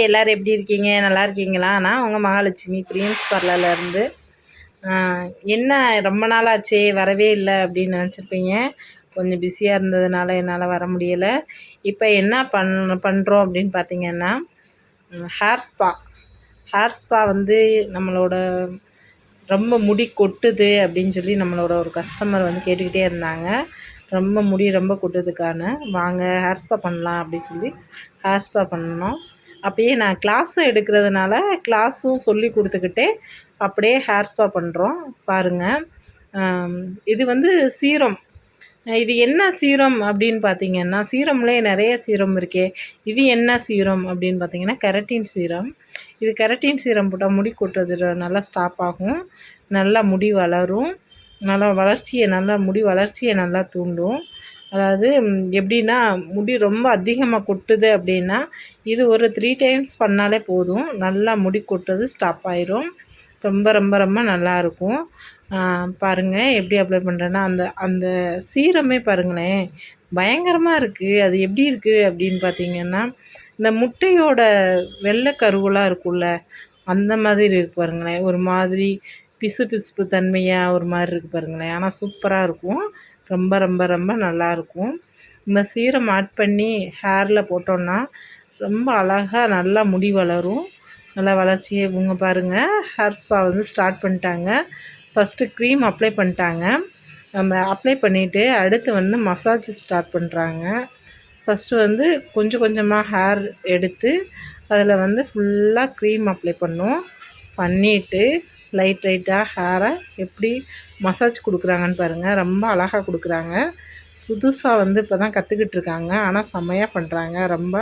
எல்லோரும் எப்படி இருக்கீங்க? நல்லா இருக்கீங்களா? நான் உங்கள் மகாலட்சுமி பிரியன்ஸ் பார்லர்லேருந்து என்ன ரொம்ப நாள் ஆச்சு வரவே இல்லை அப்படின்னு நினச்சிருப்பீங்க. கொஞ்சம் பிஸியாக இருந்ததுனால என்னால் வர முடியலை. இப்போ என்ன பண் பண்ணுறோம் அப்படின்னு பார்த்தீங்கன்னா ஹேர் ஸ்பா ஹேர் ஸ்பா வந்து நம்மளோட ரொம்ப முடி கொட்டுது அப்படின்னு சொல்லி நம்மளோட ஒரு கஸ்டமர் வந்து கேட்டுக்கிட்டே இருந்தாங்க. ரொம்ப முடி ரொம்ப கொட்டுறதுக்கான வாங்க ஹேர் ஸ்பா பண்ணலாம் அப்படின்னு சொல்லி ஹேர் ஸ்பா பண்ணோம் அப்பயே நான் கிளாஸும் எடுக்கிறதுனால கிளாஸும் சொல்லி கொடுத்துக்கிட்டே அப்படியே ஹேர் ஸ்பா பண்ணுறோம் பாருங்கள் இது வந்து சீரம். இது என்ன சீரம் அப்படின்னு பார்த்தீங்கன்னா சீரம்லே நிறைய சீரம் இருக்கே. இது என்ன சீரம் அப்படின்னு பார்த்தீங்கன்னா கெரட்டின் சீரம். இது கெரட்டின் சீரம் போட்டால் முடி கொட்டுறது நல்லா ஸ்டாப் ஆகும். நல்லா முடி வளரும். நல்லா வளர்ச்சியை நல்லா முடி வளர்ச்சியை நல்லா தூண்டும். அதாவது எப்படின்னா முடி ரொம்ப அதிகமாக கொட்டுது அப்படின்னா இது ஒரு த்ரீ டைம்ஸ் பண்ணாலே போதும். நல்லா முடி கொட்டுறது ஸ்டாப் ஆயிரும். ரொம்ப ரொம்ப ரொம்ப நல்லாயிருக்கும் பாருங்கள் எப்படி அப்ளை பண்ணுறேன்னா அந்த அந்த சீரமே பாருங்களேன். பயங்கரமாக இருக்குது அது எப்படி இருக்குது அப்படின்னு பார்த்தீங்கன்னா இந்த முட்டையோட வெள்ளை கருவெலாம் இருக்கும்ல அந்த மாதிரி இருக்கு பாருங்களேன். ஒரு மாதிரி பிசு பிசுப்பு தன்மையாக ஒரு மாதிரி இருக்குது பாருங்களேன். ஆனால் சூப்பராக இருக்கும். ரொம்ப ரொம்ப ரொம்ப நல்லாயிருக்கும் இந்த சீரம் ஆட் பண்ணி ஹேரில் போட்டோன்னா ரொம்ப அழகாக நல்லா முடி வளரும். நல்லா வளர்ச்சியை இவங்க பாருங்கள் ஹேர் ஸ்பா வந்து ஸ்டார்ட் பண்ணிட்டாங்க. ஃபஸ்ட்டு க்ரீம் அப்ளை பண்ணிட்டாங்க. நம்ம அப்ளை பண்ணிவிட்டு அடுத்து வந்து மசாஜ் ஸ்டார்ட் பண்ணுறாங்க ஃபஸ்ட்டு வந்து கொஞ்சம் கொஞ்சமாக ஹேர் எடுத்து அதில் வந்து ஃபுல்லாக க்ரீம் அப்ளை பண்ணும். பண்ணிவிட்டு லைட் லைட்டாக ஹேரை எப்படி மசாஜ் கொடுக்குறாங்கன்னு பாருங்கள் ரொம்ப அழகாக கொடுக்குறாங்க. புதுசாக வந்து இப்போ தான் கற்றுக்கிட்டு இருக்காங்க ஆனால் செம்மையாக பண்ணுறாங்க ரொம்ப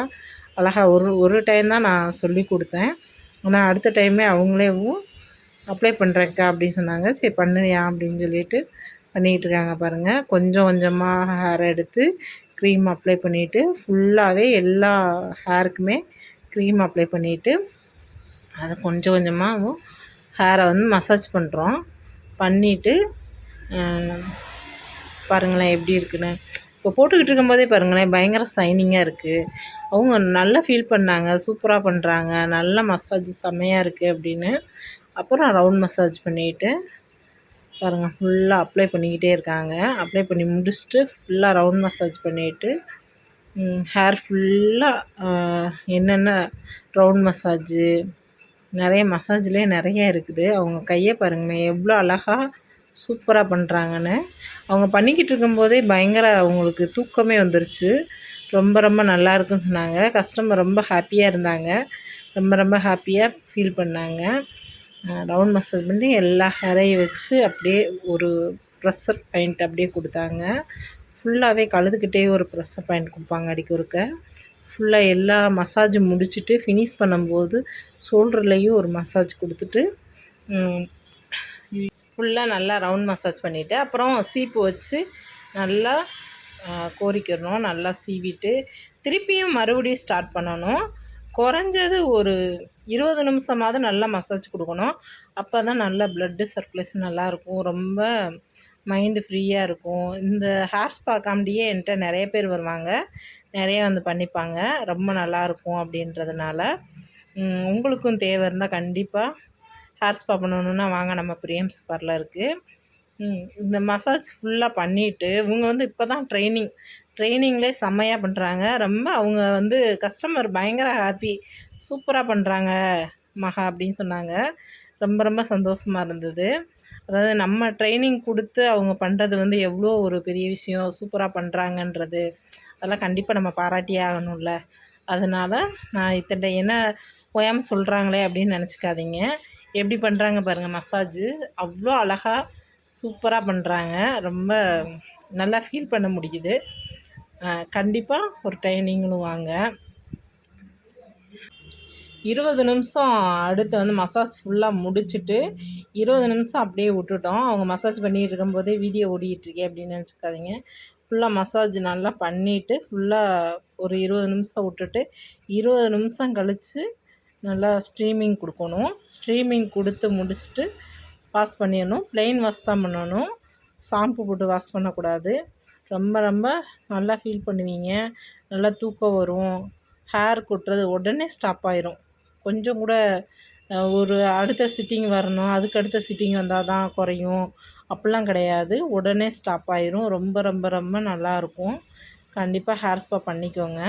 அழகாக ஒரு ஒரு டைம் தான் நான் சொல்லி கொடுத்தேன். ஆனால் அடுத்த டைமே அவங்களேவும் அப்ளை பண்ணுறேங்க்கா அப்படின்னு சொன்னாங்க. சரி பண்ணுறியா? அப்படின்னு சொல்லிட்டு பண்ணிக்கிட்டு இருக்காங்க பாருங்கள் கொஞ்சம் கொஞ்சமாக ஹேர் எடுத்து க்ரீம் அப்ளை பண்ணிவிட்டு ஃபுல்லாகவே எல்லா ஹேருக்குமே க்ரீம் அப்ளை பண்ணிவிட்டு அதை கொஞ்சம் கொஞ்சமாகவும் ஹேரை வந்து மசாஜ் பண்ணுறோம் பண்ணிவிட்டு பாருங்களேன் எப்படி இருக்குன்னு. இப்போ போட்டுக்கிட்டு இருக்கும்போதே பாருங்களேன் பயங்கர சைனிங்காக இருக்குது அவங்க நல்லா ஃபீல் பண்ணாங்க சூப்பராக பண்ணுறாங்க நல்ல மசாஜ் செம்மையாக இருக்குது அப்படின்னு. அப்புறம் ரவுண்ட் மசாஜ் பண்ணிவிட்டு பாருங்கள் ஃபுல்லாக அப்ளை பண்ணிக்கிட்டே இருக்காங்க. அப்ளை பண்ணி முடிச்சுட்டு ஃபுல்லாக ரவுண்ட் மசாஜ் பண்ணிவிட்டு ஹேர் ஃபுல்லாக என்னென்ன ரவுண்ட் மசாஜு நிறைய மசாஜ்லேயே நிறைய இருக்குது. அவங்க கையை பாருங்களேன் எவ்வளோ அழகாக சூப்பராக பண்ணுறாங்கன்னு அவங்க பண்ணிக்கிட்டு இருக்கும்போதே பயங்கர அவங்களுக்கு தூக்கமே வந்துருச்சு. ரொம்ப ரொம்ப நல்லா இருக்குன்னு சொன்னாங்க. கஸ்டமர் ரொம்ப ஹாப்பியாக இருந்தாங்க. ரொம்ப ரொம்ப ஹாப்பியாக ஃபீல் பண்ணாங்க. ரவுண்ட் மசாஜ் பண்ணி எல்லா ஹேரையும் வச்சு அப்படியே ஒரு ப்ரெஷர் பாயிண்ட் அப்படியே கொடுத்தாங்க. ஃபுல்லாகவே கழுதுக்கிட்டே ஒரு ப்ரெஷர் பாயிண்ட் கொடுப்பாங்க அடிக்க ஒருக்க. ஃபுல்லாக எல்லா மசாஜும் முடிச்சுட்டு ஃபினிஷ் பண்ணும்போது ஷோல்டர்லேயும் ஒரு மசாஜ் கொடுத்துட்டு ஃபுல்லாக நல்லா ரவுண்ட் மசாஜ் பண்ணிவிட்டு அப்புறம் சீப்பு வச்சு நல்லா கோரிக்கிறணும் நல்லா சீவிட்டு திருப்பியும் மறுபடியும் ஸ்டார்ட் பண்ணணும். குறைஞ்சது ஒரு இருபது நிமிஷமாவது நல்லா மசாஜ் கொடுக்கணும். அப்போ தான் நல்லா ப்ளட்டு சர்க்குலேஷன் நல்லாயிருக்கும். ரொம்ப மைண்டு ஃப்ரீயாக இருக்கும். இந்த ஹேர் ஸ்பா காமெடியே என்கிட்ட நிறைய பேர் வருவாங்க. நிறைய வந்து பண்ணிப்பாங்க. ரொம்ப நல்லாயிருக்கும் அப்படின்றதுனால. உங்களுக்கும் தேவை இருந்தால் கண்டிப்பாக ஹேர் ஸ்பா பண்ணணுன்னா வாங்க. நம்ம பிரியம்ஸ் பார்லருக்கு இந்த மசாஜ் ஃபுல்லாக பண்ணிவிட்டு இவங்க வந்து இப்போ தான் ட்ரைனிங் ட்ரைனிங்லே செம்மையாக பண்ணுறாங்க ரொம்ப அவங்க வந்து கஸ்டமர் பயங்கர ஹாப்பி சூப்பராக பண்ணுறாங்க மகா அப்படின்னு சொன்னாங்க. ரொம்ப ரொம்ப சந்தோஷமாக இருந்தது. அதாவது நம்ம ட்ரைனிங் கொடுத்து அவங்க பண்ணுறது வந்து எவ்வளோ ஒரு பெரிய விஷயம். சூப்பராக பண்ணுறாங்கன்றது அதெல்லாம் கண்டிப்பாக நம்ம பாராட்டியே ஆகணும்ல. அதனால் நான் இத்தனை என்ன ஓயாமல் சொல்கிறாங்களே அப்படின்னு நினச்சிக்காதீங்க. எப்படி பண்ணுறாங்க பாருங்கள் மசாஜு அவ்வளோ அழகாக சூப்பராக பண்ணுறாங்க ரொம்ப நல்லா ஃபீல் பண்ண முடியுது. கண்டிப்பாக ஒரு டைம் நீங்களும் வாங்க. இருபது நிமிஷம் அடுத்து வந்து மசாஜ் ஃபுல்லாக முடிச்சுட்டு இருபது நிமிஷம் அப்படியே விட்டுட்டோம். அவங்க மசாஜ் பண்ணிகிட்டு இருக்கும்போதே வீடியோ ஓடிட்டுருக்கே அப்படின்னு நினச்சிக்காதீங்க. ஃபுல்லாக மசாஜ் நல்லா பண்ணிவிட்டு ஃபுல்லாக ஒரு இருபது நிமிஷம் விட்டுட்டு இருபது நிமிஷம் கழித்து நல்லா ஸ்ட்ரீமிங் கொடுக்கணும். ஸ்ட்ரீமிங் கொடுத்து முடிச்சுட்டு வாஷ் பண்ணிடணும். ப்ளெயின் வாஷ் தான் பண்ணணும். ஷாம்பு போட்டு வாஷ் பண்ணக்கூடாது. ரொம்ப ரொம்ப நல்லா ஃபீல் பண்ணுவீங்க. நல்லா தூக்கம் வரும். ஹேர் கொட்டுறது உடனே ஸ்டாப் ஆயிரும். கொஞ்சம் கூட ஒரு அடுத்த சிட்டிங் வரணும். அதுக்கு அடுத்த சிட்டிங் வந்தால் தான் குறையும். அப்படிலாம் கிடையாது. உடனே ஸ்டாப் ஆயிரும். ரொம்ப ரொம்ப ரொம்ப நல்லாயிருக்கும். கண்டிப்பாக ஹேர் ஸ்பா பண்ணிக்கோங்க.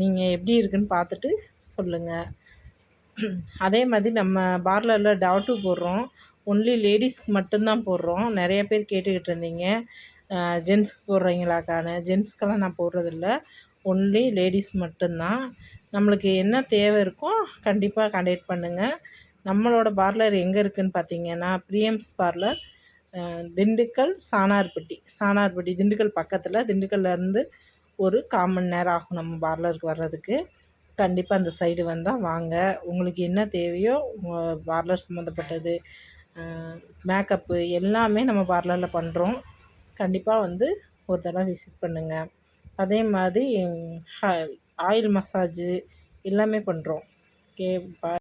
நீங்கள் எப்படி இருக்குன்னு பார்த்துட்டு சொல்லுங்கள் அதே மாதிரி நம்ம பார்லரில் டாட்டு போடுறோம். ஒன்லி லேடிஸ்க்கு மட்டும்தான் போடுறோம். நிறைய பேர் கேட்டுக்கிட்டு இருந்தீங்க. ஜென்ஸ்க்கு போடுறீங்களாக்கான ஜென்ஸ்க்கெல்லாம் நான் போடுறதில்ல. ஒன்லி லேடிஸ் மட்டும்தான். நம்மளுக்கு என்ன தேவை இருக்கோ கண்டிப்பாக கண்டெக்ட் பண்ணுங்கள் நம்மளோட பார்லர் எங்கே இருக்குதுன்னு பார்த்தீங்கன்னா பிரியம்ஸ் பார்லர் திண்டுக்கல் சாணார்பட்டி. சாணார்பட்டி திண்டுக்கல் பக்கத்தில் திண்டுக்கல்லேருந்து ஒரு கால் மணி நேரம் ஆகும் நம்ம பார்லருக்கு வர்றதுக்கு. கண்டிப்பாக அந்த சைடு வந்தால் வாங்க. உங்களுக்கு என்ன தேவையோ உங்கள் பார்லர் சம்மந்தப்பட்டது மேக்கப்பு எல்லாமே நம்ம பார்லரில் பண்ணுறோம் கண்டிப்பாக வந்து ஒரு தடவை விசிட் பண்ணுங்கள் அதே மாதிரி ஆயில் மசாஜு எல்லாமே பண்ணுறோம் ஓகே பாய்.